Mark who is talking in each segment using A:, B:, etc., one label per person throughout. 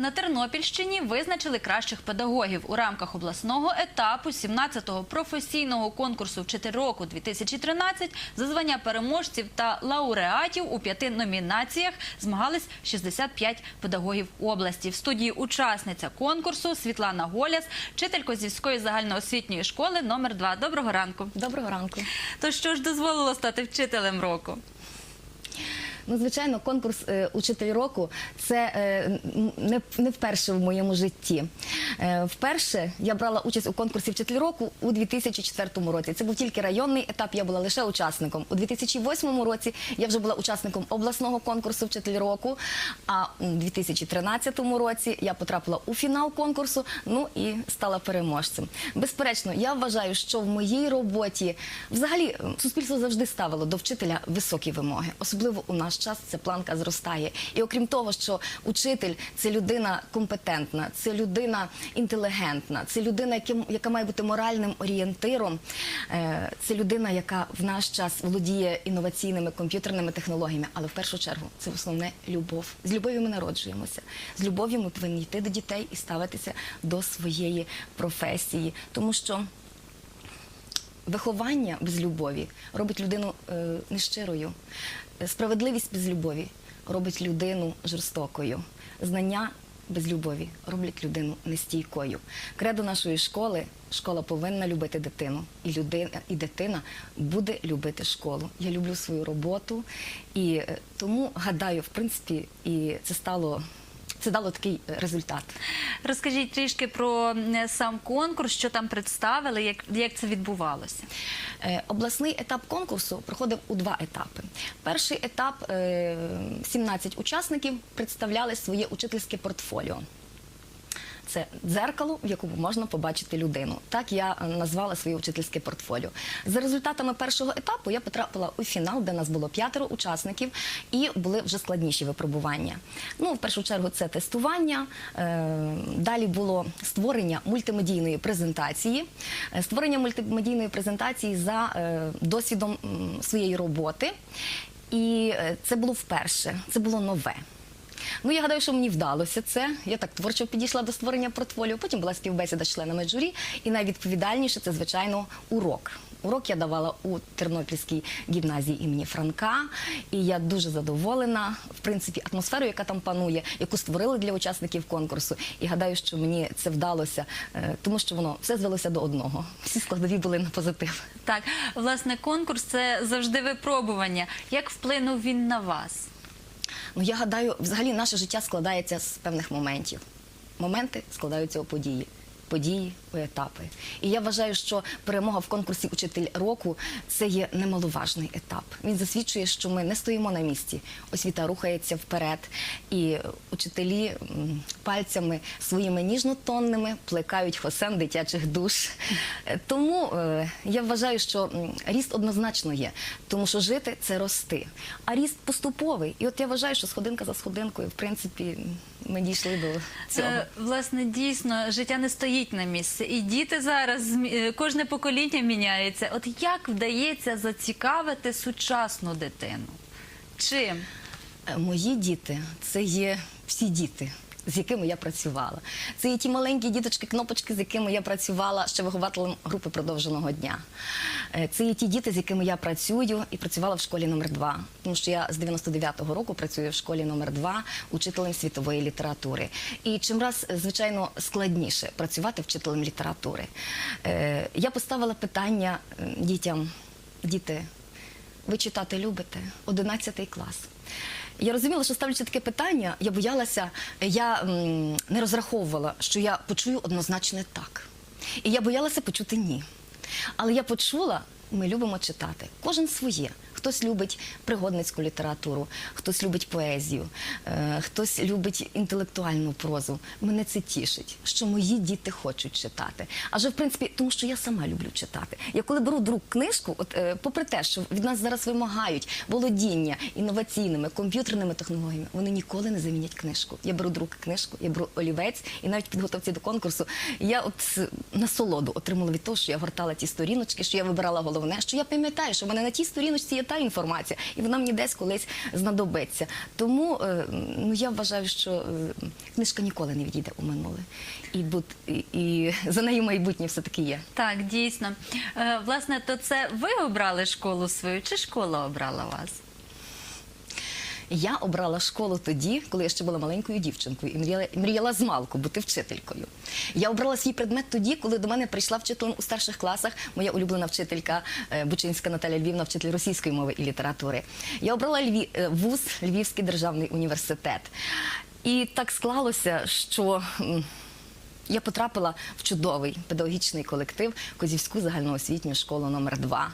A: На Тернопільщині визначили кращих педагогів у рамках обласного етапу 17-го професійного конкурсу «Вчитель року 2013 за звання переможців та лауреатів у п'яти номінаціях змагались 65 педагогів області. В студії учасниця конкурсу Світлана Голяс, вчитель Козівської загальноосвітньої школи номер 2 Доброго ранку.
B: Доброго ранку.
A: То що ж дозволило стати вчителем року?
B: Ну, звичайно, конкурс е, учитель року це е, не, вперше в моєму житті. Е, вперше я брала участь у конкурсі вчитель року у 2004 році. Це був тільки районний етап, я була лише учасником. У 2008 році я вже була учасником обласного конкурсу вчитель року. А у 2013 році я потрапила у фінал конкурсу, ну і стала переможцем. Безперечно, я вважаю, що в моїй роботі взагалі суспільство завжди ставило до вчителя високі вимоги, особливо у наш час ця планка зростає. І окрім того, що учитель це людина компетентна, це людина інтелігентна, це людина, яка має бути моральним орієнтиром. е, Це людина, яка в наш час володіє інноваційними комп'ютерними технологіями, але в першу чергу це основне любов. З любов'ю ми народжуємося. З любов'ю ми повинні йти до дітей і ставитися до своєї професії, тому що. Виховання без любові робить людину е, нещирою. Е, Справедливість без любові робить людину жорстокою. Знання без любові роблять людину нестійкою. Кредо нашої школи школа повинна любити дитину, і людина, і дитина буде любити школу. Я люблю свою роботу, і е, тому гадаю, в принципі, і це стало це дало такий е, результат.
A: Розкажіть трішки про сам конкурс, що там представили, як, як це відбувалося.
B: Е, Обласний етап конкурсу проходив у два етапи. Перший етап е, 17 учасників представляли своє учительське портфоліо. Це дзеркало, в якому можна побачити людину. Так я назвала своє учительське портфоліо. За результатами першого етапу я потрапила у фінал, де нас було п'ятеро учасників, і були вже складніші випробування. Ну, в першу чергу, це тестування. е, Далі було створення мультимедійної презентації, Е, створення мультимедійної презентації за е, досвідом своєї роботи. І це було вперше, це було нове. Ну, я гадаю, що мені вдалося це. Я так творчо підійшла до створення портфоліо. Потім була співбесіда з членами журі, і найвідповідальніше це, звичайно, урок. Урок я давала у Тернопільській гімназії імені Франка, і я дуже задоволена, в принципі, атмосферою, яка там панує, яку створили для учасників конкурсу. І гадаю, що мені це вдалося, е, тому що воно все звелося до одного. Всі складові були на позитив.
A: Так, власне, конкурс це завжди випробування. Як вплинув він на вас?
B: Ну, я гадаю, взагалі наше життя складається з певних моментів. Моменти складаються у події. Події у етапи. І я вважаю, що перемога в конкурсі Учитель року це є немаловажний етап. Він засвідчує, що ми не стоїмо на місці. Освіта рухається вперед, і учителі пальцями своїми ніжнотонними плекають хосен дитячих душ. Тому е, я вважаю, що ріст однозначно є, тому що жити це рости. А ріст поступовий. І от я вважаю, що сходинка за сходинкою, в принципі, ми дійшли до цього.
A: Власне, дійсно, життя не стоїть на місці. І діти зараз, е, кожне покоління міняється. От як вдається зацікавити сучасну дитину? Чим?
B: Е, Мої діти це є всі діти. З якими я працювала, це є ті маленькі діточки, кнопочки, з якими я працювала ще вихователем групи продовженого дня. Е, Це є ті діти, з якими я працюю і працювала в школі номер 2 Тому що я з 99-го року працюю в школі номер 2 учителем світової літератури. І чим раз, звичайно, складніше працювати вчителем літератури. Е, Я поставила питання дітям: діти, ви читати любите? 11 клас. Я розуміла, що ставлячи таке питання, я боялася, я не розраховувала, що я почую однозначно так. І я боялася почути ні. Але я почула, ми любимо читати. Кожен своє. Хтось любить пригодницьку літературу, хтось любить поезію, е, хтось любить інтелектуальну прозу. Мене це тішить, що мої діти хочуть читати. Адже, в принципі, тому що я сама люблю читати. Я коли беру друг книжку, от е, попри те, що від нас зараз вимагають володіння інноваційними комп'ютерними технологіями, вони ніколи не замінять книжку. Я беру друг книжку, я беру олівець, і навіть підготовці до конкурсу я от е, насолоду отримала від того, що я гортала ті сторіночки, що я вибирала головне, що я пам'ятаю, що в мене на тій сторіночці є та інформація, і вона мені десь колись знадобиться. Тому е, ну я вважаю, що е, книжка ніколи не відійде у минуле, і, буд, і, і за нею майбутнє все таки є.
A: Так, дійсно. Е, Власне, то це ви обрали школу свою, чи школа обрала вас?
B: Я обрала школу тоді, коли я ще була маленькою дівчинкою і мріяла, мріяла з малку бути вчителькою. Я обрала свій предмет тоді, коли до мене прийшла вчителем у старших класах моя улюблена вчителька е, Бучинська Наталя Львівна, вчитель російської мови і літератури. Я обрала Львів, е, вуз Львівський державний університет. І так склалося, що. Я потрапила в чудовий педагогічний колектив Козівську загальноосвітню школу номер 2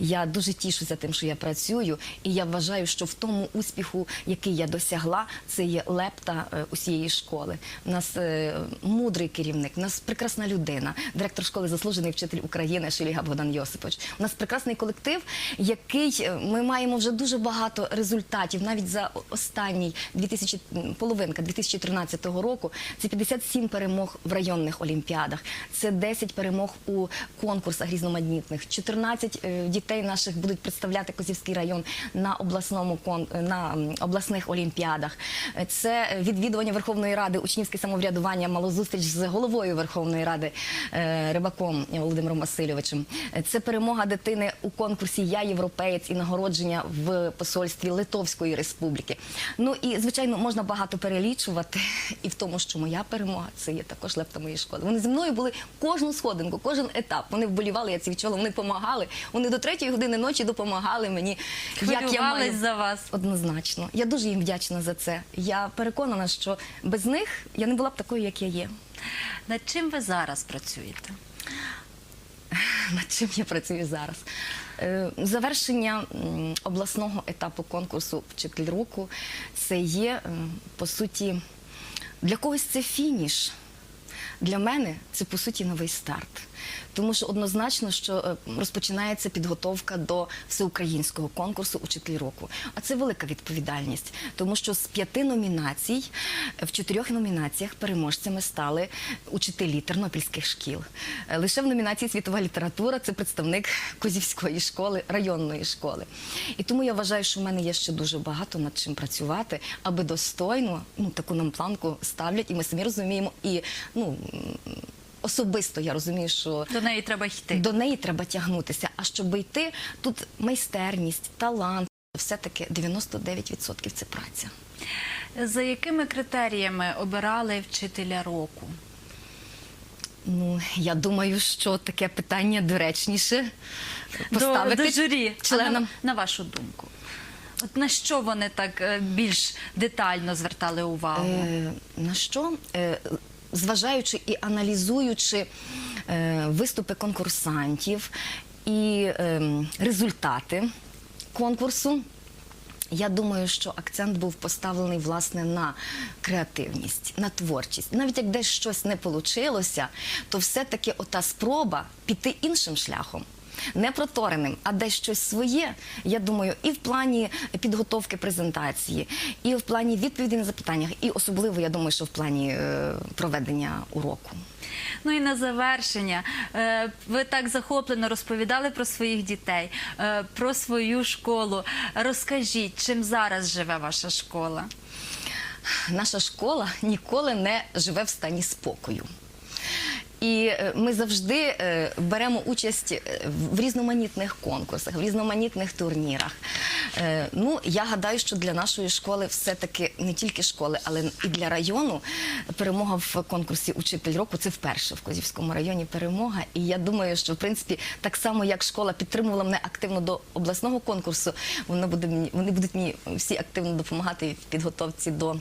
B: Я дуже тішуся тим, що я працюю, і я вважаю, що в тому успіху, який я досягла, це є лепта е, усієї школи. У нас е, мудрий керівник, у нас прекрасна людина, директор школи, заслужений вчитель України Шеліга Богдан Йосипович. У нас прекрасний колектив, який е, ми маємо вже дуже багато результатів, навіть за останній 2000, м, половинка 2013 року. Це 57 перемог районних олімпіадах, це 10 перемог у конкурсах різноманітних. 14 е, дітей наших будуть представляти Козівський район на обласному е, на обласних олімпіадах. Е, Це відвідування Верховної Ради, учнівське самоврядування, мало зустріч з головою Верховної Ради Рибаком Володимиром Васильовичем. Це перемога дитини у конкурсі Я європеєць і нагородження в посольстві Литовської Республіки. Ну і звичайно можна багато перелічувати, і в тому, що моя перемога це є також лепта моєї школи. Вони зі мною були кожну сходинку, кожен етап. Вони вболівали, я це відчула. Вони допомагали. Вони до третьої години ночі допомагали мені. Як я маю
A: за вас.
B: Однозначно. Я дуже їм вдячна за це. Я переконана, що без них я не була б такою, як я є.
A: Над чим ви зараз працюєте?
B: Над чим я працюю зараз? Е, Завершення обласного етапу конкурсу Вчитель року це є, по суті, для когось це фініш. Для мене це по суті новий старт. Тому що однозначно, що е, розпочинається підготовка до всеукраїнського конкурсу Учитель року. А це велика відповідальність, тому що з п'яти номінацій е, в чотирьох номінаціях переможцями стали учителі тернопільських шкіл. Е, Лише в номінації світова література це представник Козівської школи, районної школи. І тому я вважаю, що в мене є ще дуже багато над чим працювати, аби достойно ну таку нам планку ставлять, і ми самі розуміємо, і ну. Особисто я розумію, що
A: До неї треба йти.
B: до неї треба тягнутися. А щоб йти, тут майстерність, талант, все-таки 99% це праця.
A: За якими критеріями обирали вчителя року?
B: Ну, я думаю, що таке питання доречніше поставити
A: до, до журі.
B: членам.
A: А на, на вашу думку. От на що вони так е, більш детально звертали увагу?
B: Е, на що? Е, зважаючи і аналізуючи е, виступи конкурсантів і е, результати конкурсу. Я думаю, що акцент був поставлений власне на креативність, на творчість. Навіть як десь щось не вийшло, то все-таки ота спроба піти іншим шляхом. Не протореним, а десь щось своє. Я думаю, і в плані підготовки презентації, і в плані відповідей на запитання, і особливо я думаю, що в плані е, проведення уроку.
A: Ну і на завершення, е, ви так захоплено розповідали про своїх дітей, е, про свою школу. Розкажіть, чим зараз живе ваша школа?
B: наша школа ніколи не живе в стані спокою. І е, ми завжди е, беремо участь е, в різноманітних конкурсах, в різноманітних турнірах. Ну, я гадаю, що для нашої школи все-таки не тільки школи, але і для району перемога в конкурсі Учитель року це вперше в Козівському районі перемога. І я думаю, що в принципі так само як школа підтримувала мене активно до обласного конкурсу, вона буде вони будуть мені всі активно допомагати в підготовці до.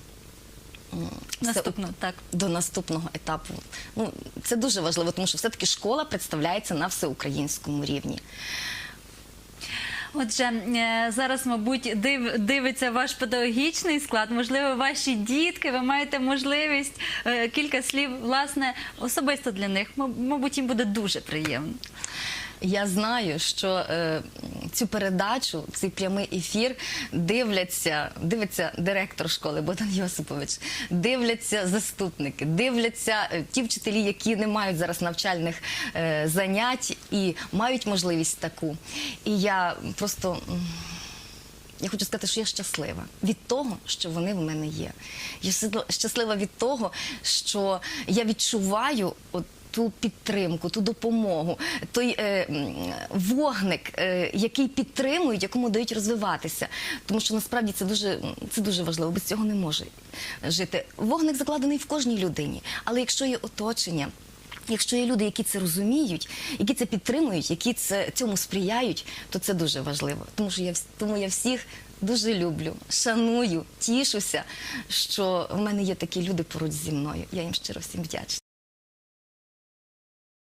B: М,
A: Наступно, так.
B: до наступного етапу. Ну, це дуже важливо, тому що все-таки школа представляється на всеукраїнському рівні.
A: Отже, е, зараз, мабуть, див, дивиться ваш педагогічний склад. Можливо, ваші дітки. Ви маєте можливість е, кілька слів, власне, особисто для них. Мабуть, їм буде дуже приємно.
B: Я знаю, що е, цю передачу, цей прямий ефір дивляться, дивиться директор школи Богдан Йосипович, дивляться заступники, дивляться е, ті вчителі, які не мають зараз навчальних е, занять і мають можливість таку. І я просто. я хочу сказати, що я щаслива від того, що вони в мене є. Я щаслива- від того, що я відчуваю от ту підтримку, ту допомогу, той е, вогник, е, який підтримують, якому дають розвиватися. Тому що насправді це дуже, це дуже важливо. Без цього не може жити. Вогник закладений в кожній людині. Але якщо є оточення, Якщо є люди, які це розуміють, які це підтримують, які це цьому сприяють, то це дуже важливо. Тому що я тому я всіх дуже люблю, шаную, тішуся, що в мене є такі люди поруч зі мною. Я їм щиро всім вдячна.